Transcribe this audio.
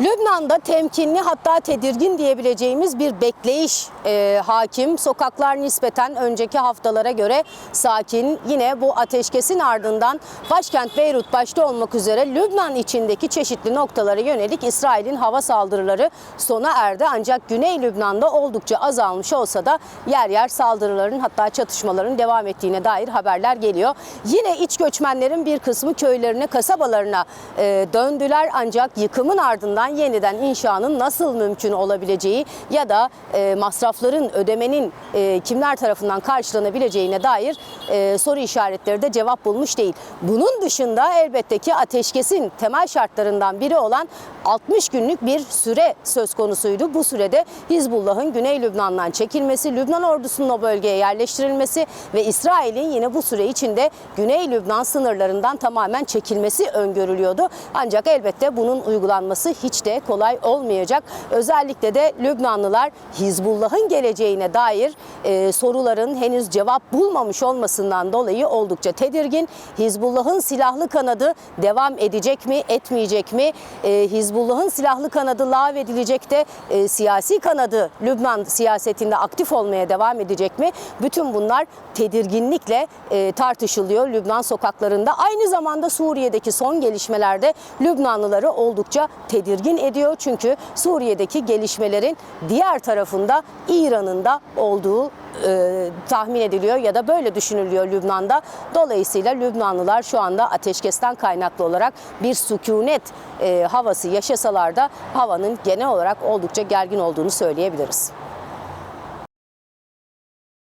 Lübnan'da temkinli hatta tedirgin diyebileceğimiz bir bekleyiş e, hakim. Sokaklar nispeten önceki haftalara göre sakin. Yine bu ateşkesin ardından başkent Beyrut başta olmak üzere Lübnan içindeki çeşitli noktalara yönelik İsrail'in hava saldırıları sona erdi. Ancak Güney Lübnan'da oldukça azalmış olsa da yer yer saldırıların hatta çatışmaların devam ettiğine dair haberler geliyor. Yine iç göçmenlerin bir kısmı köylerine, kasabalarına e, döndüler ancak yıkımın ardından yeniden inşanın nasıl mümkün olabileceği ya da e, masrafların ödemenin e, kimler tarafından karşılanabileceğine dair e, soru işaretleri de cevap bulmuş değil. Bunun dışında elbette ki ateşkesin temel şartlarından biri olan 60 günlük bir süre söz konusuydu. Bu sürede Hizbullah'ın Güney Lübnan'dan çekilmesi, Lübnan ordusunun o bölgeye yerleştirilmesi ve İsrail'in yine bu süre içinde Güney Lübnan sınırlarından tamamen çekilmesi öngörülüyordu. Ancak elbette bunun uygulanması hiç de kolay olmayacak. Özellikle de Lübnanlılar Hizbullah'ın geleceğine dair e, soruların henüz cevap bulmamış olmasından dolayı oldukça tedirgin. Hizbullah'ın silahlı kanadı devam edecek mi, etmeyecek mi? E, Hizbullah'ın silahlı kanadı lağvedilecek de e, siyasi kanadı Lübnan siyasetinde aktif olmaya devam edecek mi? Bütün bunlar tedirginlikle e, tartışılıyor Lübnan sokaklarında. Aynı zamanda Suriye'deki son gelişmelerde Lübnanlıları oldukça tedirgin ediyor. Çünkü Suriye'deki gelişmelerin diğer tarafında İran'ın da olduğu e, tahmin ediliyor ya da böyle düşünülüyor Lübnan'da. Dolayısıyla Lübnanlılar şu anda ateşkesten kaynaklı olarak bir sükunet e, havası yaşasalar da havanın genel olarak oldukça gergin olduğunu söyleyebiliriz.